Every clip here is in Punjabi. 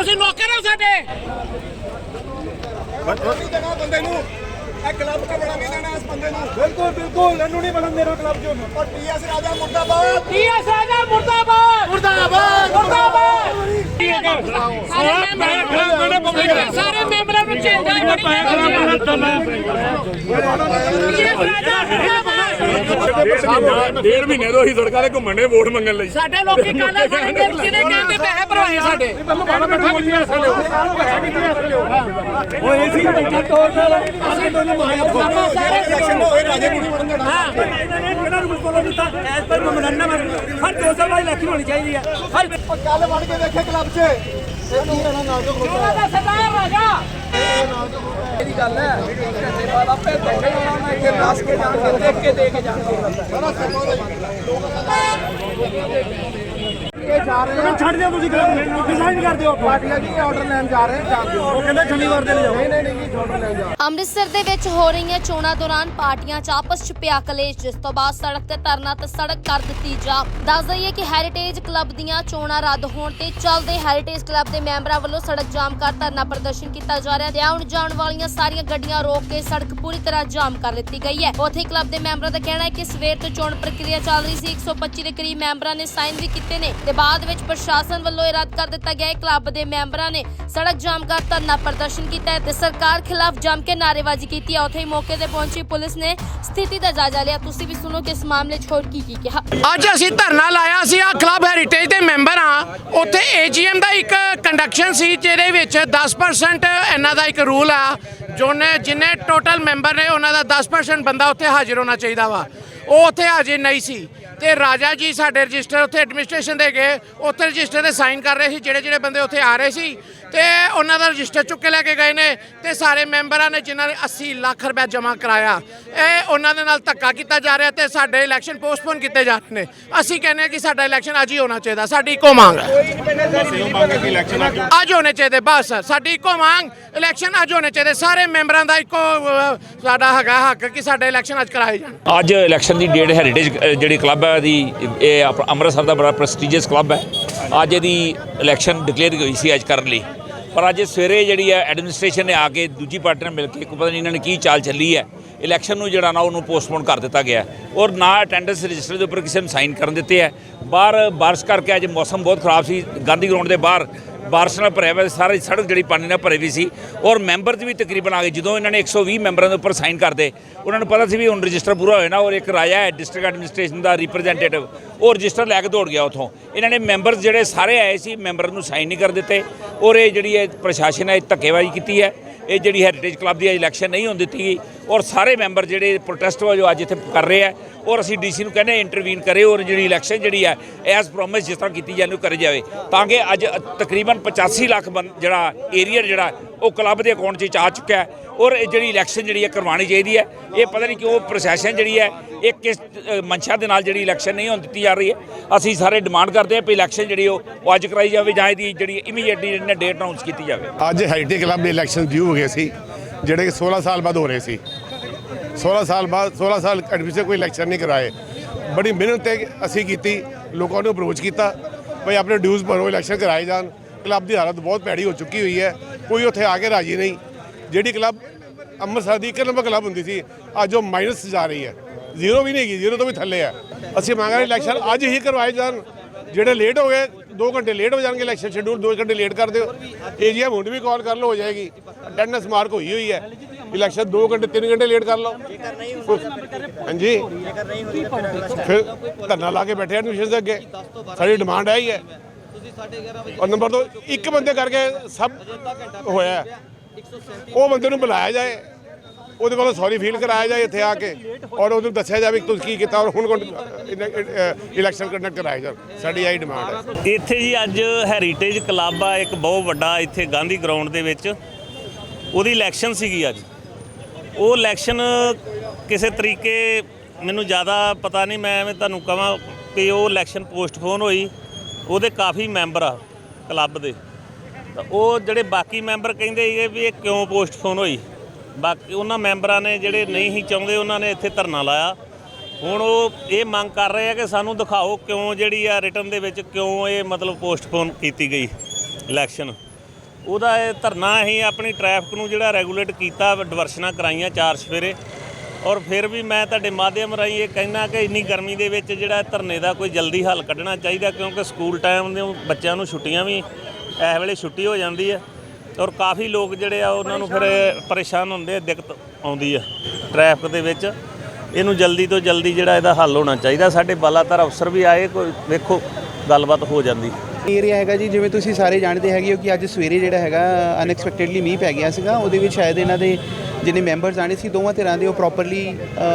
ਤੁਸੀਂ ਨੌਕਰ ਹੋ ਸਾਡੇ। ਦੇਣਾ ਬੰਦੇ ਨੂੰ। ਇਹ ਕਲੱਬ ਦਾ ਬੜਾ ਨਹੀਂ ਦੇਣਾ ਇਸ ਬੰਦੇ ਨੂੰ। ਬਿਲਕੁਲ ਬਿਲਕੁਲ। ਇਹਨੂੰ ਨਹੀਂ ਬਣਨ ਦੇਣਾ ਕਲੱਬ ਚੋਂ। ਔਰ ਟੀਐਸ ਰਾਜਾ ਮੁਰਦਾਬਾਦ। ਟੀਐਸ ਰਾਜਾ ਮੁਰਦਾਬਾਦ। ਮੁਰਦਾਬਾਦ। ਮੁਰਦਾਬਾਦ। ਸਾਰੇ ਮੈਂਬਰ ਨੂੰ ਚੇਂਜਾ ਬੜੀ ਡੇਢ ਮਹੀਨੇ ਤੋਂ ਅਸੀਂ ਸੜਕਾਂ ਤੇ ਘੁੰਮਣ ਦੇ ਵੋਟ ਮੰਗਣ ਲਈ। ਸਾਡੇ ਲੋਕੀ ਕਾਲੇ ਨੇ ਕਿਹਨੇ ਕਹਿੰਦੇ ਪੈਸੇ ਭਰਵਾਏ ਸਾਡੇ? ਉਹ ਏਸੀ ਬੈਠਾ ਤੋੜ ਨਾਲ ਅਸੀਂ ਦੋਨੋਂ ਮਾਇਆ ਆਪਾਂ ਸਾਰੇ ਇਲੈਕਸ਼ਨ ਹੋਏ ਰਾਜੇ ਨੂੰ ਦੇਣਾ ਕਿਹੜਾ ਰੂਲ ਫੋਲੋ ਕੀਤਾ ਐਸ ਪਰ ਮੈਂ ਮੰਨਣਾ ਮੈਂ ਹਰ ਦੋ ਸਾਲ ਬਾਅਦ ਇਲੈਕਸ਼ਨ ਹੋਣੀ ਚਾਹੀਦੀ ਹੈ ਹਰ ਕੱਲ ਵੜ ਕੇ ਦੇਖੇ ਕਲੱਬ 'ਚ। ਇਹ ਕੀ ਰਹਿਣਾ ਨਾਲ ਤੋਂ ਉਹਨਾਂ ਦਾ ਸਰਦਾਰ ਰਾਜਾ ਇਹਦੀ ਗੱਲ ਹੈ ਘੰਟੇ ਬਾਅਦ ਆਪੇ ਦੌੜੇ ਆਉਣਾ ਮੈਂ ਇੱਥੇ ਦੱਸ ਕੇ ਜਾਣਗੇ ਦੇਖ ਕੇ ਦੇ ਕੇ ਜਾਣਗੇ ਛੱਡ ਦਿਓ ਤੁਸੀਂ ਨੂੰ ਡਿਜ਼ਾਈਨ ਕਰ ਦਿਓ ਪਾਰਟੀਆਂ ਜੀ ਆਰਡਰ ਲੈਣ ਜਾ ਰਹੇ ਜਾਣ ਦਿਓ ਉਹ ਕਹਿੰਦਾ ਸ਼ਨੀਵਾਰ ਦੇ ਲੈ ਜਾਓ। ਨਹੀਂ ਨਹੀਂ ਨਹੀਂ ਜੀ ਆਰਡਰ ਲੈਣ ਜਾ ਅੰਮ੍ਰਿਤਸਰ ਦੇ ਵਿੱਚ ਹੋ ਰਹੀਆਂ ਚੋਣਾਂ ਦੌਰਾਨ ਪਾਰਟੀਆਂ 'ਚ ਆਪਸ 'ਚ ਪਿਆ ਕਲੇਸ਼, ਜਿਸ ਤੋਂ ਬਾਅਦ ਸੜਕ ਤੇ ਧਰਨਾ ਤੇ ਸੜਕ ਕਰ ਦਿੱਤੀ ਜਾ। ਦੱਸ ਦਈਏ ਕਿ ਹੈਰੀਟੇਜ ਕਲੱਬ ਦੀਆਂ ਚੋਣਾਂ ਰੱਦ ਹੋਣ ਤੇ ਚੱਲਦੇ ਹੈਰੀਟੇਜ ਕਲੱਬ ਦੇ ਮੈਂਬਰਾਂ ਵੱਲੋਂ ਸੜਕ ਜਾਮ ਕਰ ਧਰਨਾ ਪ੍ਰਦਰਸ਼ਨ ਕੀਤਾ ਜਾ ਰਿਹਾ। ਹੈ ਆਉਣ ਜਾਣ ਵਾਲੀਆਂ ਸਾਰੀਆਂ ਗੱਡੀਆਂ ਰੋਕ ਕੇ ਸੜਕ ਪੂਰੀ ਤਰ੍ਹਾਂ ਜਾਮ ਕਰ ਦਿੱਤੀ ਗਈ ਹੈ। ਉੱਥੇ ਕਲੱਬ ਦੇ ਮੈਂਬਰਾਂ ਦਾ ਕਹਿਣਾ ਹੈ ਕਿ ਸਵੇਰ ਤੋਂ ਚੋਣ ਪ੍ਰਕਿਰਿਆ ਚੱਲ ਰਹੀ ਸੀ। 125 ਦੇ ਕਰੀਬ ਮੈਂਬਰਾਂ ਨੇ ਸਾਈਨ ਵੀ ਕੀਤੇ ਨੇ। ਤੇ ਬਾਅਦ ਵਿੱਚ ਪ੍ਰਸ਼ਾਸਨ ਵੱਲੋਂ ਇਹ ਰੱਦ ਕਰ ਦਿੱਤਾ ਗਿਆ। ਹੈ ਕਲੱਬ ਦੇ ਮੈਂਬਰਾਂ ਨੇ ਸੜਕ ਜਾਮ ਕਰ ਧਰਨਾ ਪ੍ਰਦਰਸ਼ਨ ਕੀਤਾ ਤੇ ਸਰਕਾਰ ਖਿਲਾਫ ਜੰਮ ਕੇ ਨਾਅਰੇਬਾਜ਼ੀ ਕੀਤੀ ਹੈ ਉੱਥੇ ਹੀ ਮੌਕੇ ਤੇ ਪਹੁੰਚੀ ਪੁਲਿਸ ਨੇ ਸਥਿਤੀ ਦਾ ਜਾਇਜ਼ਾ ਲਿਆ। ਤੁਸੀਂ ਵੀ ਸੁਣੋ ਕਿ ਇਸ ਮਾਮਲੇ 'ਚ ਹੋਰ ਕੀ ਕੀ ਕਿਹਾ। ਅੱਜ ਅਸੀਂ ਧਰਨਾ ਲਾਇਆ ਸੀ ਆ ਕਲੱਬ ਹੈਰੀਟੇਜ ਦੇ ਮੈਂਬਰ ਆ ਉੱਥੇ ਏਜੀਐਮ ਦਾ ਇੱਕ ਕੰਡਕਸ਼ਨ ਸੀ, ਜਿਹਦੇ ਵਿੱਚ 10% ਇਹਨਾਂ ਦਾ ਇੱਕ ਰੂਲ ਆ। ਜੋਨੇ ਜਿੰਨੇ ਟੋਟਲ ਮੈਂਬਰ ਨੇ ਉਹਨਾਂ ਦਾ 10% ਬੰਦਾ ਉੱਥੇ ਹਾਜ਼ਰ ਹੋਣਾ ਚਾਹੀਦਾ ਵਾ। ਉਹ ਉੱਥੇ ਹਾਜ਼ਰ ਨਹੀਂ ਸੀ। ਤੇ ਰਾਜਾ ਜੀ ਸਾਡੇ ਰਜਿਸਟਰ ਉੱਥੇ ਐਡਮਿਨਿਸਟ੍ਰੇਸ਼ਨ ਦੇ ਗਏ। ਉੱਥੇ ਰਜਿਸਟਰ ਤੇ ਸਾਈਨ ਕਰ ਰਹੇ ਸੀ ਜਿਹੜੇ ਜਿਹੜੇ ਬੰਦੇ ਉੱਥੇ ਆ ਰਹੇ ਸੀ। ਤੇ ਉਹਨਾਂ ਦਾ ਰਜਿਸਟਰ ਚੁੱਕ ਕੇ ਲੈ ਕੇ ਗਏ ਨੇ। ਤੇ ਸਾਰੇ ਮੈਂਬਰਾਂ ਨੇ ਜਿਨ੍ਹਾਂ ਨੇ 80 ਲੱਖ ਰੁਪਏ ਜਮ੍ਹਾਂ ਕਰਾਇਆ ਇਹ ਉਹਨਾਂ ਦੇ ਨਾਲ ਧੱਕਾ ਕੀਤਾ ਜਾ ਰਿਹਾ ਤੇ ਸਾਡੇ ਇਲੈਕਸ਼ਨ ਪੋਸਟਪੋਨ ਕੀਤੇ ਜਾ ਰਹੇ ਨੇ। ਅਸੀਂ ਕਹਿੰਦੇ ਕਿ ਸਾਡਾ ਇਲੈਕਸ਼ਨ ਅੱਜ ਹੀ ਹੋਣਾ ਚਾਹੀਦਾ। ਸਾਡੀ ਇੱਕੋ ਮੰਗ ਹੈ। ਅੱਜ ਹੋਣੇ ਚਾਹੀਦੇ ਬਸ। ਸਾਡੀ ਇੱਕੋ ਮੰਗ ਇਲੈਕਸ਼ਨ ਅੱਜ ਹੋਣੇ ਚਾਹੀਦੇ। ਸਾਰੇ ਮੈਂਬਰਾਂ ਦਾ ਇੱਕੋ ਅਹ, ਸਾਡਾ ਹੈਗਾ ਹੱਕ ਕਿ ਸਾਡੇ ਇਲੈਕਸ਼ਨ ਅੱਜ ਕਰਾਏ ਜਾਣ। ਅੱਜ ਇਲੈਕਸ਼ਨ ਦੀ ਡੇਟ ਹੈਰੀਟੇਜ ਜਿਹੜੀ ਕਲੱਬ ਹੈ ਦੀ ਇਹ ਆਪ- ਅੰਮ੍ਰਿਤਸਰ ਦਾ ਬੜਾ ਪ੍ਰੈਸਟੀਜੀਅਸ ਕਲੱਬ ਹੈ। ਅੱਜ ਇਹਦੀ ਇਲੈਕਸ਼ਨ ਡਿਕਲੇਅਰ ਹੋਈ ਸੀ ਅੱਜ ਕਰਨ ਲਈ। ਪਰ ਅੱਜ ਸਵੇਰੇ ਜਿਹੜੀ ਹੈ ਐਡਮਿਨਿਸਟ੍ਰੇਸ਼ਨ ਨੇ ਆ ਕੇ ਦੂਜੀ ਪਾਰਟੀ ਨਾਲ ਮਿਲ ਕੇ ਕੋਈ ਪਤਾ ਨਹੀਂ ਇਹਨਾਂ ਨੇ ਕੀ ਚਾਲ ਚੱਲੀ ਹੈ। ਇਲੈਕਸ਼ਨ ਨੂੰ ਜਿਹੜਾ ਨਾ ਉਹਨੂੰ ਪੋਸਟਪੋਨ ਕਰ ਦਿੱਤਾ ਗਿਆ ਹੈ। ਔਰ ਨਾ ਅਟੈਂਡੈਂਸ ਰਜਿਸਟਰ ਦੇ ਉੱਪਰ ਕਿਸੇ ਨੂੰ ਸਾਈਨ ਕਰਨ ਦਿੱਤੇ ਹੈ। ਬਾਹਰ ਬਾਰਿਸ਼ ਕਰਕੇ ਅੱਜ ਮੌਸਮ ਬਹੁਤ ਖਰਾਬ ਸੀ। ਗਾਂਧੀ ਗਰਾਊਂਡ ਦੇ ਬਾਹਰ ਬਾਰਿਸ਼ ਨਾਲ ਭਰਿਆ ਹੋਇਆ ਸੀ, ਸਾਰੀ ਸੜਕ ਜਿਹੜੀ ਪਾਣੀ ਨਾਲ ਭਰੀ ਵੀ ਸੀ। ਔਰ ਮੈਂਬਰ ਵੀ ਤਕਰੀਬਨ ਆ ਗਏ। ਜਦੋਂ ਇਹਨਾਂ ਨੇ 120 ਮੈਂਬਰਾਂ ਦੇ ਉੱਪਰ ਸਾਈਨ ਕਰਦੇ ਉਹਨਾਂ ਨੂੰ ਪਤਾ ਸੀ ਵੀ ਹੁਣ ਰਜਿਸਟਰ ਪੂਰਾ ਹੋਇਆ ਨਾ ਔਰ ਇੱਕ ਰਾਜਾ ਹੈ ਡਿਸਟ੍ਰਿਕਟ ਐਡਮਿਨਿਸਟ੍ਰੇਸ਼ਨ ਦਾ ਰਿਪਰੈਜ਼ੈਂਟੇਟਿਵ ਉਹ ਰਜਿਸਟਰ ਲੈ ਕੇ ਦੌੜ ਗਿਆ ਉਥੋਂ। ਇਹਨਾਂ ਨੇ ਮੈਂਬਰ ਜਿਹੜੇ ਸਾਰੇ ਆਏ ਸੀ ਮੈਂਬਰ ਨੂੰ ਸਾਈਨ ਨਹੀਂ ਕਰ ਦਿੱਤੇ। ਔਰ ਇਹ ਜਿਹੜੀ ਹੈ ਪ੍ਰਸ਼ਾਸਨ ਹੈ ਧੱਕੇਬਾਜ਼ੀ ਕੀਤੀ ਹੈ। ਇਹ ਜਿਹੜੀ ਹੈਰੀਟੇਜ ਕਲੱਬ ਦੀ ਇਲੈਕਸ਼ਨ ਨਹੀਂ ਹੋਣ ਦਿੱਤੀ ਗਈ ਔਰ ਸਾਰੇ ਮੈਂਬਰ ਜਿਹੜੇ ਪ੍ਰੋਟੈਸਟ ਵਜੋਂ ਅੱਜ ਇੱਥੇ ਕਰ ਰਹੇ ਆ ਔਰ ਅਸੀਂ ਡੀਸੀ ਨੂੰ ਕਹਿੰਦੇ ਇੰਟਰਵੀਨ ਕਰੇ ਔਰ ਜਿਹੜੀ ਇਲੈਕਸ਼ਨ ਜਿਹੜੀ ਹੈ ਐਸ ਪ੍ਰੋਮਿਸ ਜਿਸ ਤਰ੍ਹਾਂ ਕੀਤੀ ਜਾਂਦੀ ਉਹ ਕਰੀ ਜਾਵੇ। ਤਾਂ ਕਿ ਅੱਜ ਤਕਰੀਬਨ 85 ਲੱਖ ਬੰ- ਜਿਹੜਾ ਏਰੀਆ ਜਿਹੜਾ ਉਹ ਕਲੱਬ ਦੇ ਅਕਾਊਂਟ 'ਚ ਆ ਚੁੱਕਾ ਹੈ ਔਰ ਇਹ ਜਿਹੜੀ ਇਲੈਕਸ਼ਨ ਜਿਹੜੀ ਹੈ ਕਰਵਾਉਣੀ ਚਾਹੀਦੀ ਹੈ। ਇਹ ਪਤਾ ਨਹੀਂ ਕਿਉਂ ਪ੍ਰੋਸੈਸ਼ਨ ਜਿਹੜੀ ਹੈ ਇਹ ਕਿਸ ਅ, ਮਨਸ਼ਾ ਦੇ ਨਾਲ ਜਿਹੜੀ ਇਲੈਕਸ਼ਨ ਨਹੀਂ ਹੋਣ ਦਿੱਤੀ ਜਾ ਰਹੀ ਹੈ। ਅਸੀਂ ਸਾਰੇ ਡਿਮਾਂਡ ਕਰਦੇ ਹਾਂ ਕਿ ਇਲੈਕਸ਼ਨ ਜਿਹੜੀ ਉਹ ਅੱਜ ਕਰਾਈ ਜਾਵੇ ਜਾਂ ਇਹਦੀ ਜਿਹੜੀ ਇਮੀਡੀਏਟਲੀ ਜਿਹੜੀ ਡੇਟ ਅਨਾਉਂਸ ਕੀਤੀ ਜਾਵੇ। ਅੱਜ ਹੈਰੀਟੇਜ ਕਲੱਬ ਦੇ ਇਲੈਕਸ਼ਨ ਡਿਊ ਹੋ ਗਏ ਸੀ, ਜਿਹੜੇ ਕਿ 16 ਸਾਲ ਬਾਅਦ ਹੋ ਰਹੇ ਸੀ। 16 ਸਾਲ ਬਾਅਦ 16 ਸਾਲ ਐਡਮਿਸ਼ਨ ਕੋਈ ਇਲੈਕਸ਼ਨ ਨਹੀਂ ਕਰਾਏ। ਬੜੀ ਮਿਹਨਤ ਤੇ ਅਸੀਂ ਕੀਤੀ, ਲੋਕਾਂ ਨੂੰ ਅਪਰੋਚ ਕੀਤਾ ਭਈ ਆਪਣੇ ਡਿਊਜ਼ ਭਰੋ ਇਲੈਕਸ਼ਨ ਕਰਾਏ ਜਾਣ। ਕਲੱਬ ਦੀ ਹਾਲਤ ਬਹੁਤ ਭੈੜੀ ਹੋ ਚੁੱਕੀ ਹੋਈ ਹੈ, ਕੋਈ ਉੱਥੇ ਆ ਕੇ ਰਾਜੀ ਨਹੀਂ। ਜਿਹੜੀ ਕਲੱਬ ਅੰਮ੍ਰਿਤਸਰ ਦੀ ਇੱਕ ਨੰਬਰ ਕਲੱਬ ਹੁੰਦੀ ਸੀ, ਅੱਜ ਉਹ ਮਾਈਨਸ ਜਾ ਰਹੀ ਹੈ। ਜ਼ੀਰੋ ਵੀ ਨਹੀਂ ਹੈਗੀ ਜ਼ੀਰੋ ਤੋਂ ਵੀ ਥੱਲੇ ਹੈ। ਅਸੀਂ ਮੰਗ ਰਹੇ ਇਲੈਕਸ਼ਨ ਅੱਜ ਹੀ ਕਰਵਾਏ ਜਾਣ। ਜਿਹੜੇ ਲੇਟ ਹੋ ਗਏ 2 ਘੰਟੇ ਲੇਟ ਹੋ ਜਾਣਗੇ ਇਲੈਕਸ਼ਨ ਸ਼ਡਿਊਲ 2 ਘੰਟੇ ਲੇਟ ਕਰ ਦਿਓ। ਏਜੀਐਮ ਹੁਣ ਵੀ ਕਾਲ ਕਰ ਲਓ, ਹੋ ਜਾਏਗੀ। ਅਟੈਂਡੈਂਸ ਮਾਰਕ ਹੋਈ ਹੋਈ ਹੈ। ਇਲੈਕਸ਼ਨ 2 ਘੰਟੇ 3 ਘੰਟੇ ਲੇਟ ਕਰ ਲਓ। ਹਾਂਜੀ। ਫਿਰ ਧਰਨਾ ਲਾ ਕੇ ਬੈਠੇ ਐਡਮਿਸ਼ਨ ਦੇ ਅੱਗੇ। ਸਾਡੀ ਡਿਮਾਂਡ ਹੈ ਹੀ ਹੈ। ਔਰ ਨੰਬਰ 2 ਇੱਕ ਬੰਦੇ ਕਰਕੇ ਸਭ ਹੋਇਆ। ਉਹ ਬੰਦੇ ਨੂੰ ਬੁਲਾਇਆ ਜਾਏ। ਉਹਦੇ ਵੱਲੋਂ ਸੌਰੀ ਫੀਲ ਕਰਾਇਆ ਜਾਏ ਇੱਥੇ ਆ ਕੇ ਔਰ ਉਹਨੂੰ ਦੱਸਿਆ ਜਾਵੇ ਕਿ ਤੁਸੀਂ ਕੀ ਕੀਤਾ ਔਰ ਹੁਣ ਇਲੈਕਸ਼ਨ ਕੰਡਕਟ ਕਰਾਇਆ ਜਾਣ ਸਾਡੀ ਆਹੀ ਡਿਮਾਂਡ ਹੈ। ਇੱਥੇ ਜੀ ਅੱਜ ਹੈਰੀਟੇਜ ਕਲੱਬ ਆ, ਇੱਕ ਬਹੁਤ ਵੱਡਾ ਇੱਥੇ ਗਾਂਧੀ ਗਰਾਊਂਡ ਦੇ ਵਿੱਚ। ਉਹਦੀ ਇਲੈਕਸ਼ਨ ਸੀਗੀ ਅੱਜ। ਉਹ ਇਲੈਕਸ਼ਨ ਕਿਸੇ ਤਰੀਕੇ ਮੈਨੂੰ ਜ਼ਿਆਦਾ ਪਤਾ ਨਹੀਂ, ਮੈਂ ਐਵੇਂ ਤੁਹਾਨੂੰ ਕਹਾਂ ਕਿ ਉਹ ਇਲੈਕਸ਼ਨ ਪੋਸਟਪੋਨ ਹੋਈ। ਉਹਦੇ ਕਾਫੀ ਮੈਂਬਰ ਆ ਕਲੱਬ ਦੇ। ਤਾਂ ਉਹ ਜਿਹੜੇ ਬਾਕੀ ਮੈਂਬਰ ਕਹਿੰਦੇ ਸੀਗੇ ਵੀ ਇਹ ਕਿਉਂ ਪੋਸਟਪੋਨ ਹੋਈ? ਬਾਕੀ ਉਹਨਾਂ ਮੈਂਬਰਾਂ ਨੇ ਜਿਹੜੇ ਨਹੀਂ ਹੀ ਚਾਹੁੰਦੇ, ਉਹਨਾਂ ਨੇ ਇੱਥੇ ਧਰਨਾ ਲਾਇਆ। ਹੁਣ ਉਹ ਇਹ ਮੰਗ ਕਰ ਰਹੇ ਆ ਕਿ ਸਾਨੂੰ ਦਿਖਾਓ ਕਿਉਂ ਜਿਹੜੀ ਆ ਰਿਟਰਨ ਦੇ ਵਿੱਚ ਕਿਉਂ ਇਹ ਮਤਲਬ ਪੋਸਟਪੋਨ ਕੀਤੀ ਗਈ ਇਲੈਕਸ਼ਨ ਉਹਦਾ ਇਹ ਧਰਨਾ ਅਸੀਂ ਆਪਣੀ ਟ੍ਰੈਫਿਕ ਨੂੰ ਜਿਹੜਾ ਰੈਗੂਲੇਟ ਕੀਤਾ ਡਿਵਰਸ਼ਨਾਂ ਕਰਾਈਆਂ ਚਾਰ ਸਵੇਰੇ। ਔਰ ਫਿਰ ਵੀ ਮੈਂ ਤੁਹਾਡੇ ਮਾਧਿਅਮ ਰਾਹੀਂ ਇਹ ਕਹਿਣਾ ਕਿ ਇੰਨੀ ਗਰਮੀ ਦੇ ਵਿੱਚ ਜਿਹੜਾ ਧਰਨੇ ਦਾ ਕੋਈ ਜਲਦੀ ਹੱਲ ਕੱਢਣਾ ਚਾਹੀਦਾ, ਕਿਉਂਕਿ ਸਕੂਲ ਟਾਈਮ ਦੇ ਬੱਚਿਆਂ ਨੂੰ ਛੁੱਟੀਆਂ ਵੀ ਇਸ ਵੇਲੇ ਛੁੱਟੀ ਹੋ ਜਾਂਦੀ ਹੈ ਔਰ ਕਾਫੀ ਲੋਕ ਜਿਹੜੇ ਆ ਉਹਨਾਂ ਨੂੰ ਫਿਰ ਪਰੇਸ਼ਾਨ ਹੁੰਦੇ ਆ। ਦਿੱਕਤ ਆਉਂਦੀ ਆ ਟ੍ਰੈਫਿਕ ਦੇ ਵਿੱਚ। ਇਹਨੂੰ ਜਲਦੀ ਤੋਂ ਜਲਦੀ ਜਿਹੜਾ ਇਹਦਾ ਹੱਲ ਹੋਣਾ ਚਾਹੀਦਾ। ਸਾਡੇ ਬਾਲਾਤਰ ਅਫਸਰ ਵੀ ਆਏ ਕੋਈ ਵੇਖੋ ਗੱਲਬਾਤ ਹੋ ਜਾਂਦੀ। ਏਰੀਆ ਹੈਗਾ ਜੀ ਜਿਵੇਂ ਤੁਸੀਂ ਸਾਰੇ ਜਾਣਦੇ ਹੈਗੇ ਹੋ ਕਿ ਅੱਜ ਸਵੇਰੇ ਜਿਹੜਾ ਹੈਗਾ ਅਨਐਕਸਪੈਕਟਡਲੀ ਮੀਂਹ ਪੈ ਗਿਆ ਸੀਗਾ। ਉਹਦੇ ਵਿੱਚ ਸ਼ਾਇਦ ਇਹਨਾਂ ਦੇ ਜਿਹਨੇ ਮੈਂਬਰਸ ਆਣੇ ਸੀ ਦੋਵਾਂ ਧਿਰਾਂ ਦੇ ਉਹ ਪ੍ਰੋਪਰਲੀ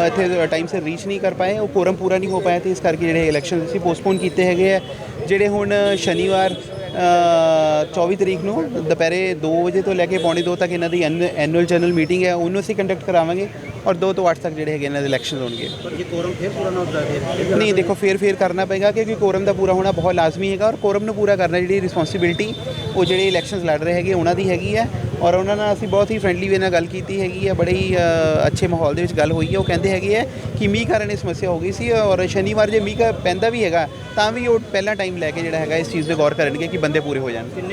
ਇੱਥੇ ਟਾਈਮ ਸਿਰ ਰੀਚ ਨਹੀਂ ਕਰ ਪਾਏ। ਉਹ ਕੋਰਮ ਪੂਰਾ ਨਹੀਂ ਹੋ ਪਾਇਆ ਤੇ ਇਸ ਕਰਕੇ ਜਿਹੜੇ ਇਲੈਕਸ਼ਨ ਸੀ ਪੋਸਟਪੋਨ ਕੀਤੇ ਹੈਗੇ ਆ। ਜਿਹੜੇ ਹੁਣ ਸ਼ਨੀਵਾਰ 24 ਤਰੀਕ ਨੂੰ ਦੁਪਹਿਰੇ 2 ਵਜੇ ਤੋਂ ਲੈ ਕੇ ਪੌਣੇ 2 ਤੱਕ ਇਹਨਾਂ ਦੀ ਐਨੂਅਲ ਜਨਰਲ ਮੀਟਿੰਗ ਹੈ ਉਹਨੂੰ ਅਸੀਂ ਕੰਡਕਟ ਕਰਾਵਾਂਗੇ ਔਰ 2 ਤੋਂ 8 ਤੱਕ ਜਿਹੜੇ ਹੈਗੇ ਇਹਨਾਂ ਦੇ ਇਲੈਕਸ਼ਨ ਹੋਣਗੇ। ਪਰ ਇਹ ਕੋਰਮ ਫੇਰ ਪੂਰਾ ਨਾ ਹੁੰਦਾ ਨਹੀਂ ਦੇਖੋ ਫੇਰ ਫੇਰ ਕਰਨਾ ਪਏਗਾ ਕਿਉਂਕਿ ਕੋਰਮ ਦਾ ਪੂਰਾ ਹੋਣਾ ਬਹੁਤ ਲਾਜ਼ਮੀ ਹੈਗਾ ਔਰ ਕੋਰਮ ਨੂੰ ਪੂਰਾ ਕਰਨਾ ਜਿਹੜੀ ਰਿਸਪੌਂਸਿਬਿਲਟੀ ਉਹ ਜਿਹੜੇ ਇਲੈਕਸ਼ਨਸ ਲੜ ਰਹੇ ਹੈਗੇ ਉਹਨਾਂ ਦੀ ਹੈਗੀ ਹੈ। ਔਰ ਉਹਨਾਂ ਨਾਲ ਅਸੀਂ ਬਹੁਤ ਹੀ ਫ੍ਰੈਂਡਲੀ ਵੇ ਨਾਲ ਗੱਲ ਕੀਤੀ ਹੈਗੀ ਹੈ ਬੜੇ ਹੀ ਅੱਛੇ ਮਾਹੌਲ ਦੇ ਵਿੱਚ ਗੱਲ ਹੋਈ ਹੈ ਉਹ ਕਹਿੰਦੇ ਹੈਗੇ ਹੈ ਕਿ ਮੀਂਹ ਕਾਰਨ ਇਹ ਸਮੱਸਿਆ ਹੋ ਗਈ ਸੀ ਔਰ ਸ਼ਨੀਵਾਰ ਜੇ ਮੀਂਹ ਕਾ ਪੈਂਦਾ ਵੀ ਹੈਗਾ, ਤਾਂ ਵੀ ਉਹ ਪਹਿਲਾਂ ਟਾਈਮ ਲੈ ਕੇ ਜਿਹੜਾ ਹੈਗਾ ਇਸ ਚੀਜ਼ ਤੇ ਗੌਰ ਕਰਨਗੇ ਕਿ ਬੰਦੇ ਪੂਰੇ ਹੋ ਜਾਣ।